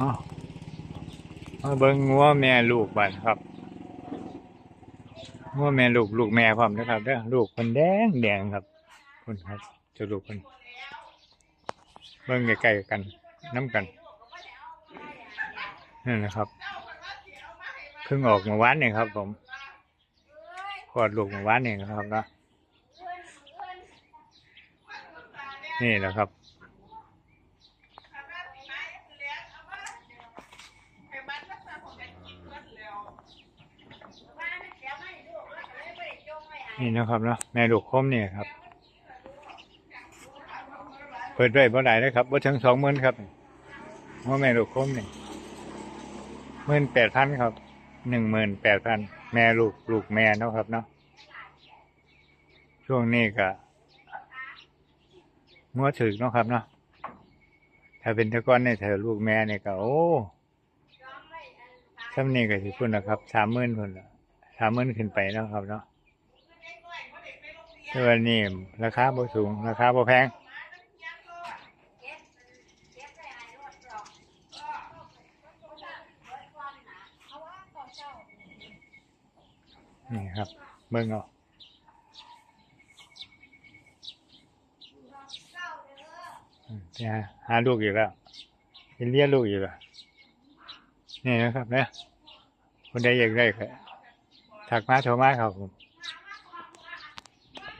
อ๋อมาเบิ่งงัวแม่ลูกบัดครับงัวแม่ลูกลูกแม่พร้อมนะครับเด้อลูกคนแดงแดงครับคุณครับจะลูกคนเบิ่งใกล้ๆกันน้ำกันนั่นนะครับเพิ่งออกมื่อวานนี่ครับ ผมคลอดลูกมื่อวานนี่นะครับเนาะนี่แหละครับ นี่นะครับเนาะแม่ลูกคมนี่ครับ เปิดไว้บ่ได้เลยครับบ่ถึงสองหมื่นครับว่าแม่ลูกคมนี่หมื่นแปดพันครับหนึ่งหมื่นแปดพันแม่ลูกลูกแม่เนาะครับเนาะช่วงนี้ก็งัวถึกเนาะครับเนาะถ้าเป็นตะก้อนเนี่ยถ้าลูกแม่เนี่ยก็โอ้ซ้ำนี่ก็สิพุ่นนะครับสามหมื่นพุ่นสามหมื่นขึ้นไปเนาะครับเนาะ วนี้ราคาบ่สูง ราคาบ่แพงนี่ครับเบิ่งเอาอืมจะหาลูกอีกแล้วจะเลี้ยลูกอีกแล้วนี่นะครับเนี่ยคนใดอยากได้ก็ถักมาโทรมาครับผม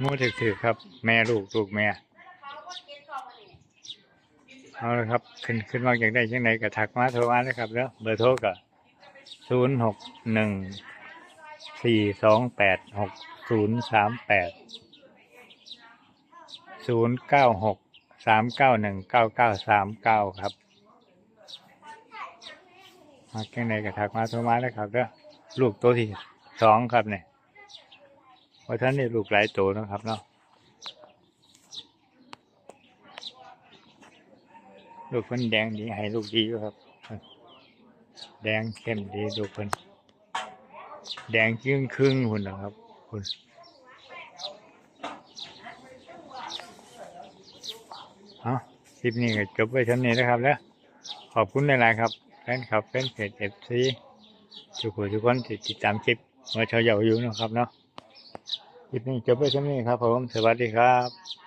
มูถือถือครับ แม่ลูกลูกแม่เอาละครับ ขึ้นขึ้นมาอย่างได้ยังไงก็ทักมาโทรมาเลยครับแล้วเบอร์โทรก็ศูนย์หกหนึ่งสี่สองแปดหกศูนย์สามแปดศูนย์เก้าหกสามเก้าหนึ่งเก้าเก้าสามเก้าครับมาแค่ไหนก็ทักมาโทรมาเลยครับแล้วลูกตัวที่สองครับเนี่ย ว่าท่านนี่ลูกหลายโตนะครับเนาะลูกเพิ่นแดงดีให้ลูกดีครับ แดงเข้มดีลูกเพิ่นแดงจึงครึ่งหุ่นนะครับคุณเอาคลิปนี้ก็จบไว้เท่านี้นะครับแล้วขอบคุณหลายๆครับแฟนคลับแฟนเพจเอฟซีทุกคนทุกคนที่ติดตามคลิปมาเชาเยาอยู่นะครับเนาะ คลิปนี้จบไปเท่านี้ครับผม สวัสดีครับ